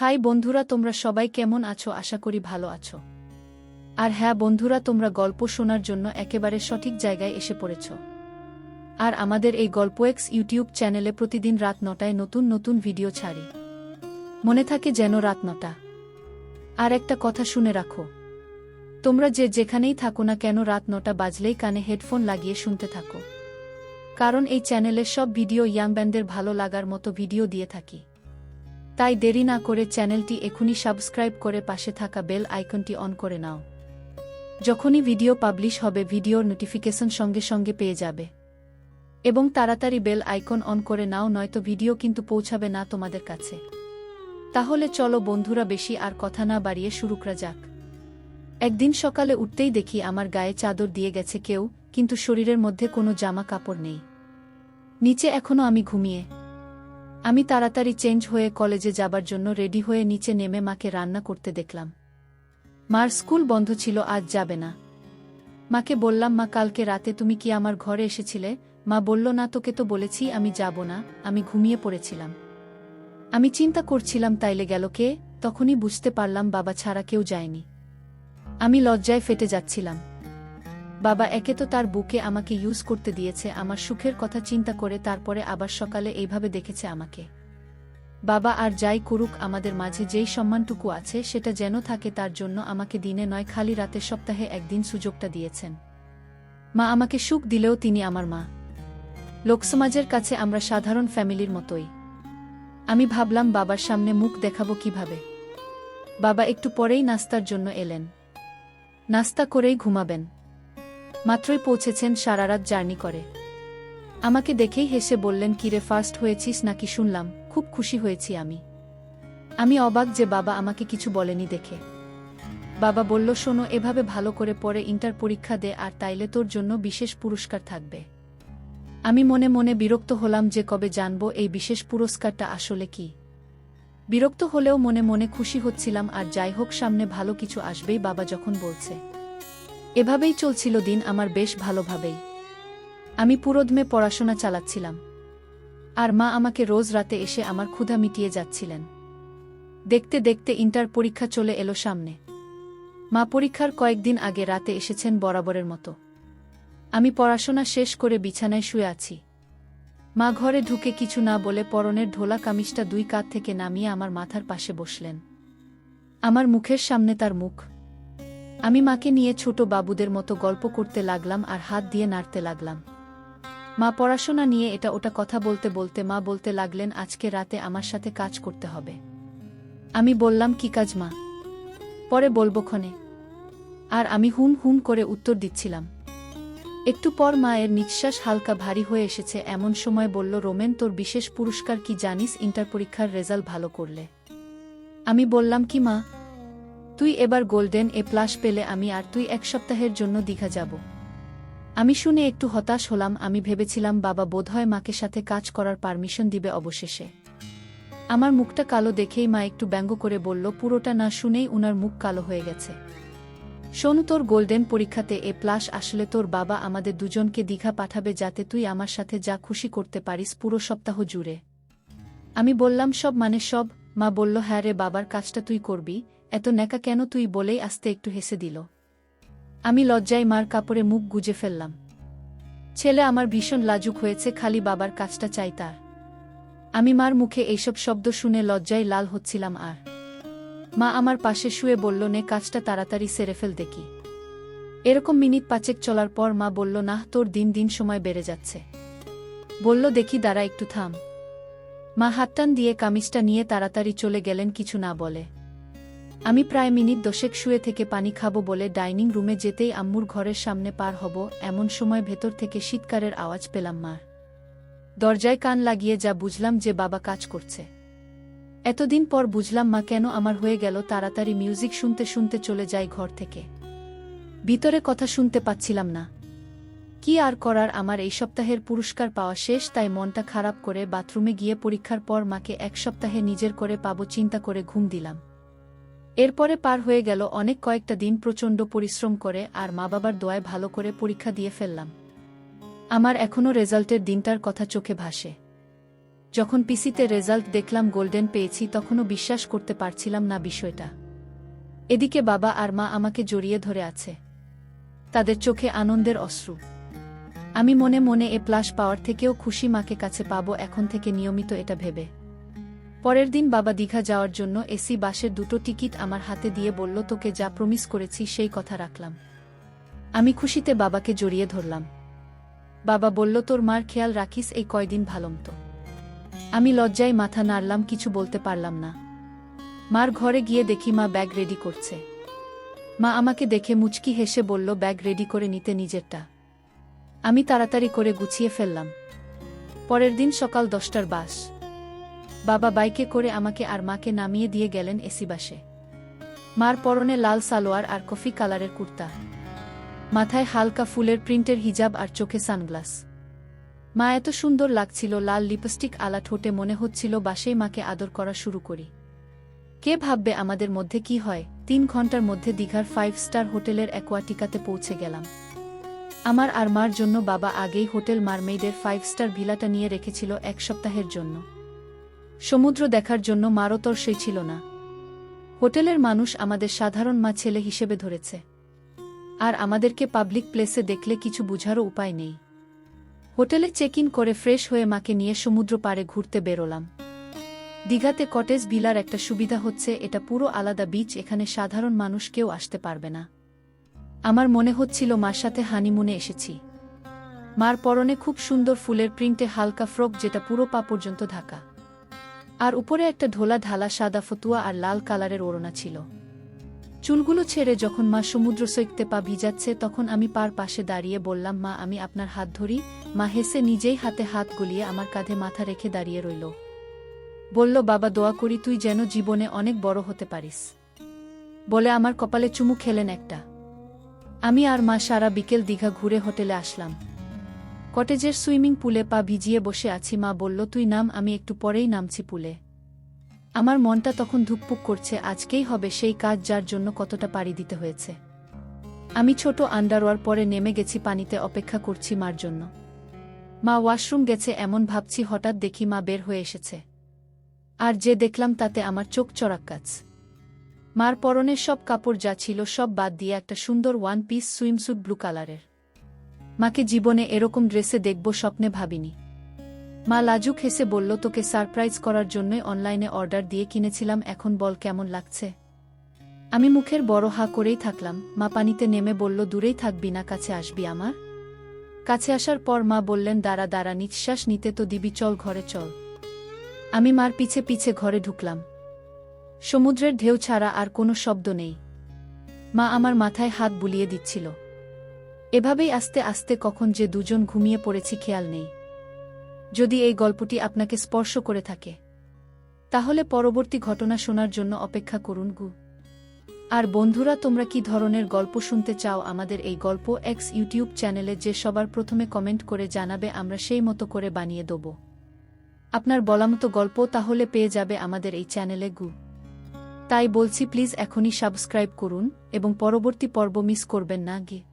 High বন্ধুরা, তোমরা সবাই কেমন আছো? আশা করি ভালো আছো। আর হ্যাঁ বন্ধুরা, তোমরা গল্প শোনার জন্য একেবারে সঠিক জায়গায় এসে পড়েছ। আর আমাদের এই গল্প এক্স ইউটিউব চ্যানেলে প্রতিদিন রাত নটায় নতুন নতুন ভিডিও ছাড়ি। মনে থাকে যেন রাত নটা। আর একটা কথা শুনে রাখো। তোমরা যে যেখানেই থাকো না কেন রাত নটা বাজলেই কানে হেডফোন লাগিয়ে শুনতে থাকো। কারণ এই চ্যানেলের সব ভিডিও ইয়াং ব্যান্ডের ভালো লাগার মতো ভিডিও দিয়ে থাকি। তাই দেরি না করে চ্যানেলটি এখনই সাবস্ক্রাইব করে পাশে থাকা বেল আইকনটি অন করে নাও। যখনই ভিডিও পাবলিশ হবে, ভিডিওর নোটিফিকেশন সঙ্গে সঙ্গে পেয়ে যাবে। এবং তাড়াতাড়ি বেল আইকন অন করে নাও, নয়তো ভিডিও কিন্তু পৌঁছাবে না তোমাদের কাছে। তাহলে চলো বন্ধুরা, বেশি আর কথা না বাড়িয়ে শুরু করা যাক। একদিন সকালে উঠতেই দেখি আমার গায়ে চাদর দিয়ে গেছে কেউ, কিন্তু শরীরের মধ্যে কোনো জামা কাপড় নেই। নিচে এখনও আমি ঘুমিয়ে। আমি তাড়াতাড়ি চেঞ্জ হয়ে কলেজে যাবার জন্য রেডি হয়ে নিচে নেমে মাকে রান্না করতে দেখলাম। মার স্কুল বন্ধ ছিল, আজ যাবে না। মাকে বললাম, মা, কালকে রাতে তুমি কি আমার ঘরে এসেছিলে? মা বলল, না, তোকে তো বলেছি আমি যাব না, আমি ঘুমিয়ে পড়েছিলাম। আমি চিন্তা করছিলাম, তাইলে গেল কে? তখনই বুঝতে পারলাম বাবা ছাড়া কেউ যায়নি। আমি লজ্জায় ফেটে যাচ্ছিলাম। বাবা একে তো তার বুকে আমাকে ইউজ করতে দিয়েছে, আমার সুখের কথা চিন্তা করে তারপরে আবার সকালে এইভাবে দেখেছে আমাকে। বাবা আর যাই করুক, আমাদের মাঝে যেই সম্মানটুকু আছে, সেটা যেন থাকে তার জন্য আমাকে দিনে নয়, খালি রাতে সপ্তাহে একদিন সুযোগটা দিয়েছেন। মা আমাকে সুখ দিলেও তিনি আমার মা। লোকসমাজের কাছে আমরা সাধারণ ফ্যামিলির মতোই। আমি ভাবলাম, বাবার সামনে মুখ দেখাবো কীভাবে? বাবা একটু পরেই নাস্তার জন্য এলেন। নাস্তা করেই ঘুমাবেন। মাত্রই পৌঁছেছেন সারারাত জার্নি করে। আমাকে দেখেই হেসে বললেন, কিরে, ফার্স্ট হয়েছিস নাকি শুনলাম, খুব খুশি হয়েছি আমি। আমি অবাক যে বাবা আমাকে কিছু বলেনি দেখে। বাবা বলল, শোনো, এভাবে ভালো করে পরে ইন্টার পরীক্ষা দে, আর তাইলে তোর জন্য বিশেষ পুরস্কার থাকবে। আমি মনে মনে বিরক্ত হলাম যে কবে জানব এই বিশেষ পুরস্কারটা আসলে কি। বিরক্ত হলেও মনে মনে খুশি হচ্ছিলাম, আর যাই হোক, সামনে ভালো কিছু আসবেই, বাবা যখন বলছে। এভাবেই চলছিল দিন আমার বেশ ভালোভাবেই। আমি পুরোদমে পড়াশোনা চালাচ্ছিলাম। আর মা আমাকে রোজ রাতে এসে আমার ক্ষুধা মিটিয়ে যাচ্ছিলেন। দেখতে দেখতে ইন্টার পরীক্ষা চলে এলো সামনে। মা পরীক্ষার কয়েকদিন আগে রাতে এসেছেন বরাবরের মতো। আমি পড়াশোনা শেষ করে বিছানায় শুয়ে আছি। মা ঘরে ঢুকে কিছু না বলে পরনের ঢোলা কামিজটা দুই কাত থেকে নামিয়ে আমার মাথার পাশে বসলেন। আমার মুখের সামনে তার মুখ আমি মাকে নিয়ে ছোট বাবুদের মতো গল্প করতে লাগলাম আর হাত দিয়ে নাড়তে লাগলাম। মা পড়াশোনা নিয়ে এটা ওটা কথা বলতে বলতে মা বলতে লাগলেন, আজকে রাতে আমার সাথে কাজ করতে হবে। আমি বললাম, কি কাজ মা? পরে বলব ক্ষণে। আর আমি হুন হুন করে উত্তর দিচ্ছিলাম। একটু পর মায়ের নিঃশ্বাস হালকা ভারী হয়ে এসেছে, এমন সময় বলল, রোমেন, তোর বিশেষ পুরস্কার কি জানিস? ইন্টার পরীক্ষার রেজাল্ট ভালো করলে। আমি বললাম, কি মা? তুই এবার গোল্ডেন এ প্লাস পেলে আমি আর তুই এক সপ্তাহের জন্য দীঘা যাব। আমি শুনে একটু হতাশ হলাম, আমি ভেবেছিলাম বাবা বোধহয় মাকে সাথে কাজ করার পারমিশন দিবে অবশেষে। আমার মুখটা কালো দেখেই মা একটু ব্যঙ্গ করে বলল, পুরোটা না শুনেই উনার মুখ কালো হয়ে গেছে। শোনু, তোর গোল্ডেন পরীক্ষাতে এ প্লাস আসলে তোর বাবা আমাদের দুজনকে দীঘা পাঠাবে যাতে তুই আমার সাথে যা খুশি করতে পারিস পুরো সপ্তাহ জুড়ে। আমি বললাম, সব মানে সব? মা বলল হ্যাঁ রে, বাবার কাজটা তুই করবি। এত ন্যাকা কেন তুই বলেই আসতে একটু হেসে দিল। আমি লজ্জায় মার কাপড়ে মুখ গুজে ফেললাম। ছেলে আমার ভীষণ লাজুক হয়েছে, খালি বাবার কাজটা চাই তার। আমি মার মুখে এইসব শব্দ শুনে লজ্জায় লাল হচ্ছিলাম আর। মা আমার পাশে শুয়ে বলল, নে, কাজটা তাড়াতাড়ি সেরে ফেল দেখি। এরকম মিনিট পাঁচেক চলার পর মা বলল, না, তোর দিন দিন সময় বেড়ে যাচ্ছে। বলল, দেখি, দাঁড়া, একটু থাম। মা হাতটান দিয়ে কামিজটা নিয়ে তাড়াতাড়ি চলে গেলেন, কিছু না বলে। আমি প্রায় মিনিট দশেক শুয়ে থেকে পানি খাব বলে ডাইনিং রুমে যেতেই আম্মুর ঘরের সামনে পার হব, এমন সময় ভেতর থেকে শীতকারের আওয়াজ পেলাম মার। দরজায় কান লাগিয়ে যা বুঝলাম যে বাবা কাজ করছে। এতদিন পর বুঝলাম মা কেন আমার হয়ে গেল তাড়াতাড়ি মিউজিক শুনতে শুনতে চলে যাই ঘর থেকে। ভিতরে কথা শুনতে পাচ্ছিলাম না। কি আর করার আমার এই সপ্তাহের পুরস্কার পাওয়া শেষ, তাই মনটা খারাপ করে বাথরুমে গিয়ে পরীক্ষার পর মাকে এক সপ্তাহে নিজের করে পাবো চিন্তা করে ঘুম দিলাম। এরপরে পার হয়ে গেল অনেক কয়েকটা দিন প্রচণ্ড পরিশ্রম করে আর মা বাবার দোয়ায় ভালো করে পরীক্ষা দিয়ে ফেললাম। আমার এখনও রেজাল্টের দিনটার কথা চোখে ভাসে। যখন পিসিতে রেজাল্ট দেখলাম গোল্ডেন পেয়েছি তখনও বিশ্বাস করতে পারছিলাম না বিষয়টা। এদিকে বাবা আর মা আমাকে জড়িয়ে ধরে আছে। তাদের চোখে আনন্দের অশ্রু। আমি মনে মনে এ প্লাস পাওয়ার থেকেও খুশি মাকে কাছে পাবো এখন থেকে নিয়মিত এটা ভেবে। পরের দিন বাবা দীঘা যাওয়ার জন্য এসি বাসের দুটো টিকিট আমার হাতে দিয়ে বলল, তোকে যা প্রমিস করেছি সেই কথা রাখলাম। আমি খুশিতে বাবাকে জড়িয়ে ধরলাম। বাবা বলল, তোর মার খেয়াল রাখিস, এই কয়দিন ভালমতো আমি লজ্জায় মাথা নাড়লাম, কিছু বলতে পারলাম না। মার ঘরে গিয়ে দেখি মা ব্যাগ রেডি করছে। মা আমাকে দেখে মুচকি হেসে বলল, ব্যাগ রেডি করে নিতে নিজেরটা। আমি তাড়াতাড়ি করে গুছিয়ে ফেললাম। পরের দিন সকাল দশটার বাস। বাবা বাইকে করে আমাকে আর মাকে নামিয়ে দিয়ে গেলেন এসি বাসে। মার পরনে লাল সালোয়ার আর কফি কালারের কুর্তা। মাথায় হালকা ফুলের প্রিন্টের হিজাব আর চোখে সানগ্লাস। মা এত সুন্দর লাগছিল, লাল লিপস্টিক আলা ঠোঁটে মনে হচ্ছিল বাসেই মাকে আদর করা শুরু করি। কে ভাববে আমাদের মধ্যে কি হয়? তিন ঘণ্টার মধ্যে দীঘার ফাইভ স্টার হোটেলের অ্যাকোয়াটিকাতে পৌঁছে গেলাম। আমার আর মার জন্য বাবা আগেই হোটেল মারমেইডের ফাইভ স্টার ভিলাটা নিয়ে রেখেছিল এক সপ্তাহের জন্য। সমুদ্র দেখার জন্য মারও তর সেই ছিল না। হোটেলের মানুষ আমাদের সাধারণ মা ছেলে হিসেবে ধরেছে। আর আমাদেরকে পাবলিক প্লেসে দেখলে কিছু বুঝারও উপায় নেই। হোটেলে চেক ইন করে ফ্রেশ হয়ে মাকে নিয়ে সমুদ্র পাড়ে ঘুরতে বেরোলাম। দীঘাতে কটেজ, ভিলার একটা সুবিধা হচ্ছে, এটা পুরো আলাদা বিচ এখানে সাধারণ মানুষ কেউ আসতে পারবে না। আমার মনে হচ্ছিল মার সাথে হানিমুনে এসেছি। মার পরনে খুব সুন্দর ফুলের প্রিন্টে হালকা ফ্রক যেটা পুরো পা পর্যন্ত ঢাকা। আর উপরে একটা ঢোলা ঢালা সাদা ফতুয়া আর লাল কালারের ওড়না ছিল। চুলগুলো ছেড়ে যখন মা সমুদ্র সৈকতে পা ভিজাচ্ছে, তখন আমি পার পাশে দাঁড়িয়ে বললাম, মা, আমি আপনার হাত ধরি। মা হেসে নিজেই হাতে হাত গলিয়ে আমার কাঁধে মাথা রেখে দাঁড়িয়ে রইল। বলল, বাবা, দোয়া করি তুই যেন জীবনে অনেক বড় হতে পারিস। বলে আমার কপালে চুমু খেলেন একটা। আমি আর মা সারা বিকেল দীঘা ঘুরে হোটেলে আসলাম। কটেজের সুইমিং পুলে পা ভিজিয়ে বসে আছি, মা বলল, তুই নাম, আমি একটু পরেই নামছি পুলে। আমার মনটা তখন ধুকপুক করছে, আজকেই হবে সেই কাজ যার জন্য কতটা পাড়ি দিতে হয়েছে। আমি ছোট আন্ডারওয়ার পরে নেমে গেছি পানিতে অপেক্ষা করছি মার জন্য। মা ওয়াশরুম গেছে, এমন ভাবছি, হঠাৎ দেখি মা বের হয়ে এসেছে। আর যে দেখলাম তাতে আমার চোখ চড়াক কাজ। মার পরনের সব কাপড় যা ছিল সব বাদ দিয়ে একটা সুন্দর ওয়ান পিস সুইমস্যুট ব্লু কালারের। মাকে জীবনে এরকম ড্রেসে দেখব স্বপ্নে ভাবিনি। মা লাজুক হেসে বলল, তোকে সারপ্রাইজ করার জন্যই অনলাইনে অর্ডার দিয়ে কিনেছিলাম, এখন বল কেমন লাগছে? আমি মুখের বড় হা করেই থাকলাম। মা পানিতে নেমে বলল, দূরেই থাকবি না, কাছে আসবি আমার? কাছে আসার পর মা বললেন, দাঁড়া দাঁড়া, নিঃশ্বাস নিতে তো দিবি, চল ঘরে চল। আমি মার পিছে পিছে ঘরে ঢুকলাম। সমুদ্রের ঢেউ ছাড়া আর কোনো শব্দ নেই। মা আমার মাথায় হাত বুলিয়ে দিচ্ছিল। এভাবেই আস্তে আস্তে কখন যে দুজন ঘুমিয়ে পড়েছি খেয়াল নেই। যদি এই গল্পটি আপনাকে স্পর্শ করে থাকে, তাহলে পরবর্তী ঘটনা শোনার জন্য অপেক্ষা করুন গু। আর বন্ধুরা, তোমরা কি ধরনের গল্প শুনতে চাও আমাদের এই গল্প এক্স ইউটিউব চ্যানেলে যে সবার প্রথমে কমেন্ট করে জানাবে, আমরা সেই মতো করে বানিয়ে দেব। আপনার বলামতো গল্প তাহলে পেয়ে যাবে আমাদের এই চ্যানেলে গু। তাই বলছি, প্লিজ এখনই সাবস্ক্রাইব করুন এবং পরবর্তী পর্ব মিস করবেন না গিয়ে